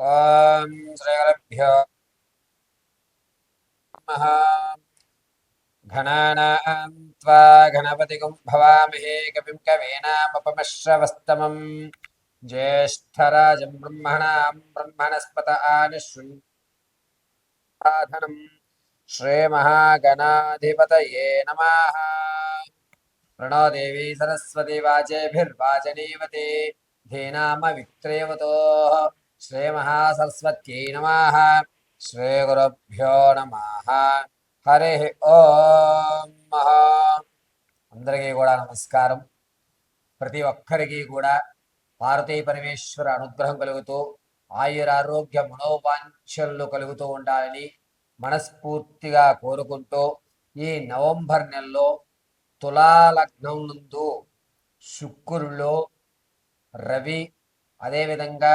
ॐ श्रीगुरुभ्यो नमः। घनानां त्वा गणपतिगुं भवामहे, कविं कवीनामपमश्रवस्तमम् ज्येष्ठराजं ब्रह्मणां ब्रह्मणस्पत आनिशृण्वाधनं श्रीमहागणाधिपतये नमः। प्रणो देवी सरस्वती वाचेभिर्वाचनीवते धीनामवित्रेवतोः శ్రీమహాసరస్వత్యై నమ శ్రీగురుభ్యో నమ హరి ఓం అందరికీ కూడా నమస్కారం. ప్రతి ఒక్కరికి కూడా పార్వతీ పరమేశ్వర అనుగ్రహం కలుగుతూ ఆయురారోగ్య మనోవాంఛలు కలుగుతూ ఉండాలని మనస్ఫూర్తిగా కోరుకుంటూ ఈ నవంబర్ నెలలో తులాలగ్నం నందు శుక్రులో రవి అదేవిధంగా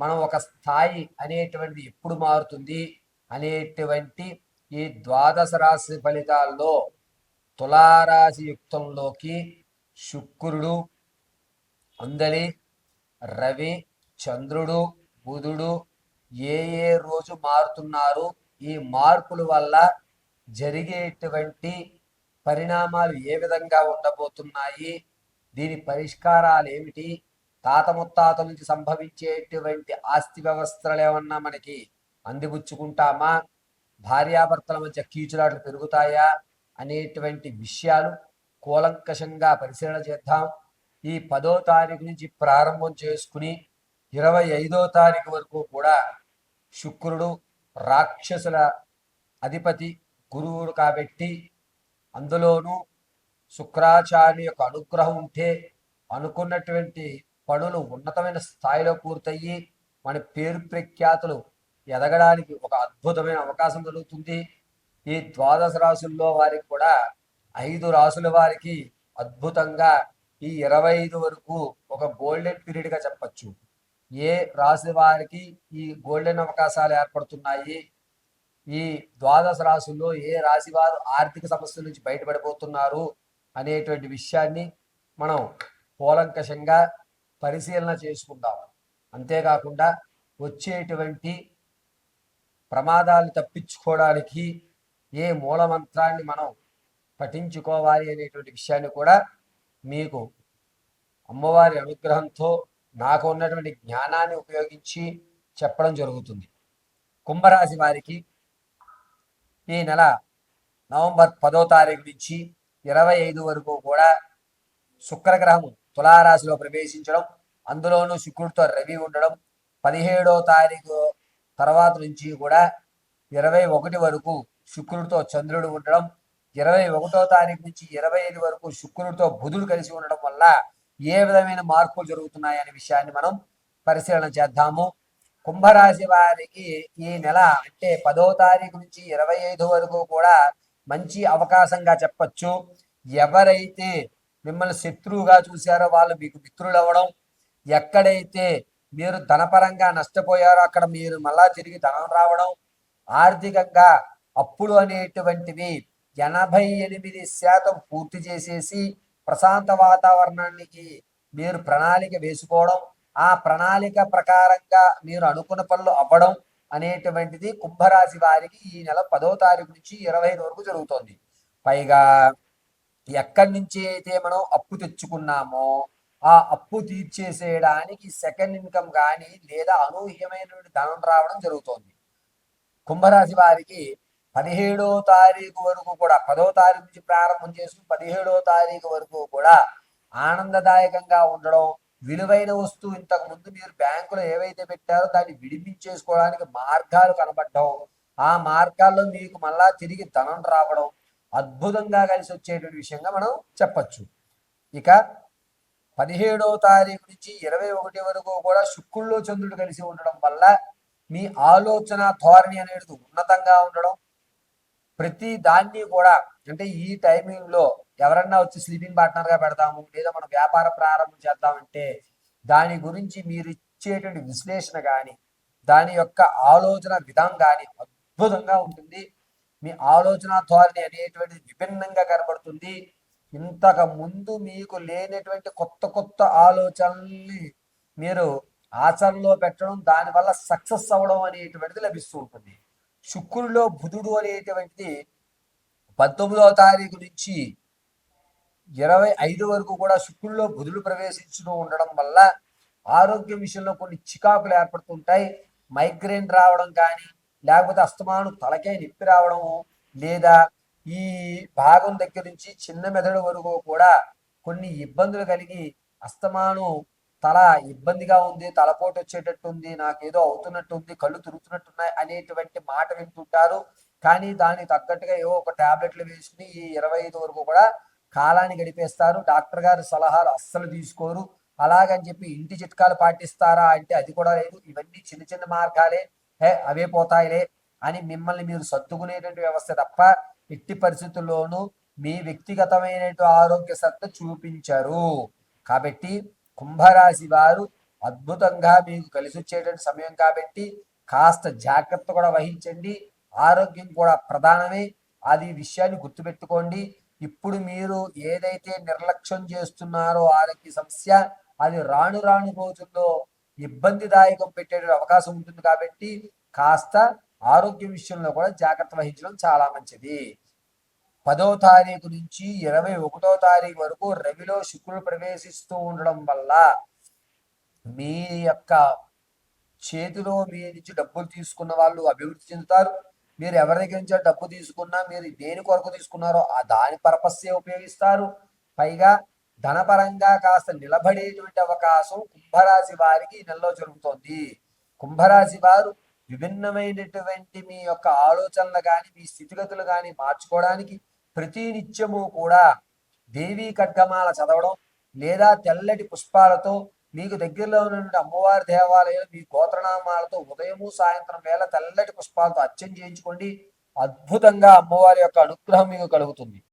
మనం ఒక స్థాయి అనేటువంటిది ఎప్పుడు మారుతుంది? అనేటువంటి ఈ ద్వాదశ రాశి ఫలితాల్లో తులారాశి యుక్తంలోకి శుక్రుడు అందలి రవి చంద్రుడు బుధుడు ఏ ఏ రోజు మారుతున్నారు? ఈ మార్పుల వల్ల జరిగేటువంటి పరిణామాలు ఏ విధంగా ఉండబోతున్నాయి? దీని పరిష్కారాలు ఏమిటి? తాత ముత్తాతల నుంచి సంభవించేటువంటి ఆస్తి వ్యవస్థలు ఏమన్నా మనకి అందిపుచ్చుకుంటామా? భార్యాభర్తల మధ్య కీచులాట్లు పెరుగుతాయా? అనేటువంటి విషయాలు కూలంకషంగా పరిశీలన చేద్దాం. ఈ పదో తారీఖు నుంచి ప్రారంభం చేసుకుని ఇరవై ఐదో తారీఖు వరకు కూడా శుక్రుడు రాక్షసుల అధిపతి గురువుడు కాబట్టి అందులోనూ శుక్రాచార్య యొక్క అనుగ్రహం ఉంటే అనుకున్నటువంటి పనులు ఉన్నతమైన స్థాయిలో పూర్తయ్యి మన పేరు ప్రఖ్యాతులు ఎదగడానికి ఒక అద్భుతమైన అవకాశం దొరుకుతుంది. ఈ ద్వాదశ రాసుల్లో వారికి కూడా ఐదు రాసుల వారికి అద్భుతంగా ఈ ఇరవై ఐదు వరకు ఒక గోల్డెన్ పీరియడ్గా చెప్పచ్చు. ఏ రాశి వారికి ఈ గోల్డెన్ అవకాశాలు ఏర్పడుతున్నాయి? ఈ ద్వాదశ రాశుల్లో ఏ రాశి వారు ఆర్థిక సమస్యల నుంచి బయటపడిపోతున్నారు అనేటువంటి విషయాన్ని మనం కూలంకషంగా పరిశీలన చేసుకుందాం అంతేకాకుండా వచ్చేటువంటి ప్రమాదాలు తప్పించుకోవడానికి ఏ మూలమంత్రాన్ని మనం పఠించుకోవాలి అనేటువంటి విషయాన్ని కూడా మీకు అమ్మవారి అనుగ్రహంతో నాకు ఉన్నటువంటి జ్ఞానాన్ని ఉపయోగించి చెప్పడం జరుగుతుంది. కుంభరాశి వారికి ఈ నెల నవంబర్ పదో తారీఖు నుంచి ఇరవై ఐదు వరకు కూడా శుక్రగ్రహము తులారాశిలో ప్రవేశించడం అందులోనూ శుక్రుడితో రవి ఉండడం పదిహేడో తారీఖు తర్వాత నుంచి కూడా ఇరవై ఒకటి వరకు శుక్రుడితో చంద్రుడు ఉండడం ఇరవై ఒకటో తారీఖు నుంచి ఇరవై ఐదు వరకు శుక్రుడితో బుధుడు కలిసి ఉండడం వల్ల ఏ విధమైన మార్పులు జరుగుతున్నాయి అనే విషయాన్ని మనం పరిశీలన చేద్దాము. కుంభరాశి వారికి ఈ నెల అంటే పదో తారీఖు నుంచి ఇరవై ఐదు వరకు కూడా మంచి అవకాశంగా చెప్పచ్చు. ఎవరైతే మిమ్మల్ని శత్రువుగా చూశారో వాళ్ళు మీకు మిత్రులు అవ్వడం ఎక్కడైతే మీరు ధనపరంగా నష్టపోయారో అక్కడ మీరు మళ్ళా తిరిగి ధనం రావడం. ఆర్థికంగా అప్పులు అనేటువంటివి ఎనభై ఎనిమిది శాతం పూర్తి చేసేసి ప్రశాంత వాతావరణానికి మీరు ప్రణాళిక వేసుకోవడం. ఆ ప్రణాళిక ప్రకారంగా మీరు అనుకున్న పనులు అవ్వడం అనేటువంటిది కుంభరాశి వారికి ఈ నెల పదో తారీఖు నుంచి ఇరవై ఐదు వరకు జరుగుతోంది. పైగా ఎక్కడి నుంచి అయితే మనం అప్పు తెచ్చుకున్నామో ఆ అప్పు తీర్చేసేయడానికి సెకండ్ ఇన్కమ్ కానీ లేదా అనూహ్యమైనటువంటి ధనం రావడం జరుగుతోంది. కుంభరాశి వారికి పదిహేడో తారీఖు వరకు కూడా పదో తారీఖు నుంచి ప్రారంభం చేసుకుని పదిహేడో తారీఖు వరకు కూడా ఆనందదాయకంగా ఉండడం విలువైన వస్తువు ఇంతకు ముందు మీరు బ్యాంకులో ఏవైతే పెట్టారో దాన్ని విడిపించేసుకోవడానికి మార్గాలు కనబడడం ఆ మార్గాల్లో మీకు మళ్ళా తిరిగి ధనం రావడం అద్భుతంగా కలిసి వచ్చేటువంటి విషయంగా మనం చెప్పచ్చు. ఇక పదిహేడవ తారీఖు నుంచి ఇరవై ఒకటి వరకు కూడా శుక్రుల్లో చంద్రుడు కలిసి ఉండడం వల్ల మీ ఆలోచన ధోరణి అనేది ఉన్నతంగా ఉండడం ప్రతి దాన్ని కూడా అంటే ఈ టైమింగ్లో ఎవరన్నా వచ్చి స్లీపింగ్ పార్ట్నర్గా పెడతాము లేదా మనం వ్యాపార ప్రారంభం చేద్దామంటే దాని గురించి మీరు ఇచ్చేటువంటి విశ్లేషణ కానీ దాని యొక్క ఆలోచన విధానం కానీ అద్భుతంగా ఉంటుంది. మీ ఆలోచన ధోరణి అనేటువంటిది విభిన్నంగా కనబడుతుంది. ఇంతకు ముందు మీకు లేనటువంటి కొత్త కొత్త ఆలోచనల్ని మీరు ఆచరణలో పెట్టడం దానివల్ల సక్సెస్ అవ్వడం అనేటువంటిది లభిస్తూ ఉంటుంది. శుక్రుడిలో బుధుడు అనేటువంటిది పంతొమ్మిదవ తారీఖు నుంచి ఇరవై ఐదు వరకు కూడా శుక్రుల్లో బుధుడు ప్రవేశించడం ఉండడం వల్ల ఆరోగ్య విషయంలో కొన్ని చికాకులు ఏర్పడుతుంటాయి మైగ్రేన్ రావడం కానీ లేకపోతే అస్తమాను తలకే నొప్పి రావడం లేదా ఈ భాగం దగ్గర నుంచి చిన్న మెదడు వరకు కూడా కొన్ని ఇబ్బందులు కలిగి అస్తమాను తల ఇబ్బందిగా ఉంది తలపోటు వచ్చేటట్టు ఉంది నాకు ఏదో అవుతున్నట్టు ఉంది కళ్ళు తిరుగుతున్నట్టున్నాయి అనేటువంటి మాట వింటుంటారు. కానీ దానికి తగ్గట్టుగా ఏవో ఒక టాబ్లెట్లు వేసుకుని ఈ ఇరవై ఐదు వరకు కూడా కాలాన్ని గడిపేస్తారు. డాక్టర్ గారి సలహాలు అస్సలు తీసుకోరు. అలాగని చెప్పి ఇంటి చిట్కాలు పాటిస్తారా అంటే అది కూడా లేదు. ఇవన్నీ చిన్న చిన్న మార్గాలే. హే అవే పోతాయిలే అని మిమ్మల్ని మీరు సర్దుకునేటువంటి వ్యవస్థ తప్ప ఎట్టి పరిస్థితుల్లోనూ మీ వ్యక్తిగతమైనటువంటి ఆరోగ్య శ్రద్ధ చూపించరు. కాబట్టి కుంభరాశి వారు అద్భుతంగా మీకు కలిసి వచ్చేటువంటి సమయం కాబట్టి కాస్త జాగ్రత్త కూడా వహించండి. ఆరోగ్యం కూడా ప్రధానమే. అది విషయాన్ని గుర్తుపెట్టుకోండి. ఇప్పుడు మీరు ఏదైతే నిర్లక్ష్యం చేస్తున్నారో ఆరోగ్య సమస్య అది రాను రాను రోజుల్లో ఇబ్బందిదాయకం పెట్టే అవకాశం ఉంటుంది కాబట్టి కాస్త ఆరోగ్య విషయంలో కూడా జాగ్రత్త వహించడం చాలా మంచిది. పదో తారీఖు నుంచి ఇరవై ఒకటో తారీఖు వరకు రవిలో శుక్రుడు ప్రవేశిస్తూ ఉండడం వల్ల మీ యొక్క చేతిలో మీ నుంచి డబ్బులు తీసుకున్న వాళ్ళు అభివృద్ధి చెందుతారు. మీరు ఎవరి దగ్గర నుంచి డబ్బు తీసుకున్నా మీరు దేని కొరకు తీసుకున్నారో ఆ దాని పర్పస్సే ఉపయోగిస్తారు. పైగా ధనపరంగా కాస్త నిలబడేటువంటి అవకాశం కుంభరాశి వారికి ఈ నెలలో జరుగుతోంది. కుంభరాశి వారు విభిన్నమైనటువంటి మీ యొక్క ఆలోచనలు కానీ మీ స్థితిగతులు కానీ మార్చుకోవడానికి ప్రతి నిత్యము కూడా దేవీ ఖడ్గమాల చదవడం లేదా తెల్లటి పుష్పాలతో మీకు దగ్గరలో ఉన్నటువంటి అమ్మవారి దేవాలయం మీ గోత్రనామాలతో ఉదయము సాయంత్రం వేళ తెల్లటి పుష్పాలతో అర్చన చేయించుకోండి. అద్భుతంగా అమ్మవారి యొక్క అనుగ్రహం మీకు కలుగుతుంది.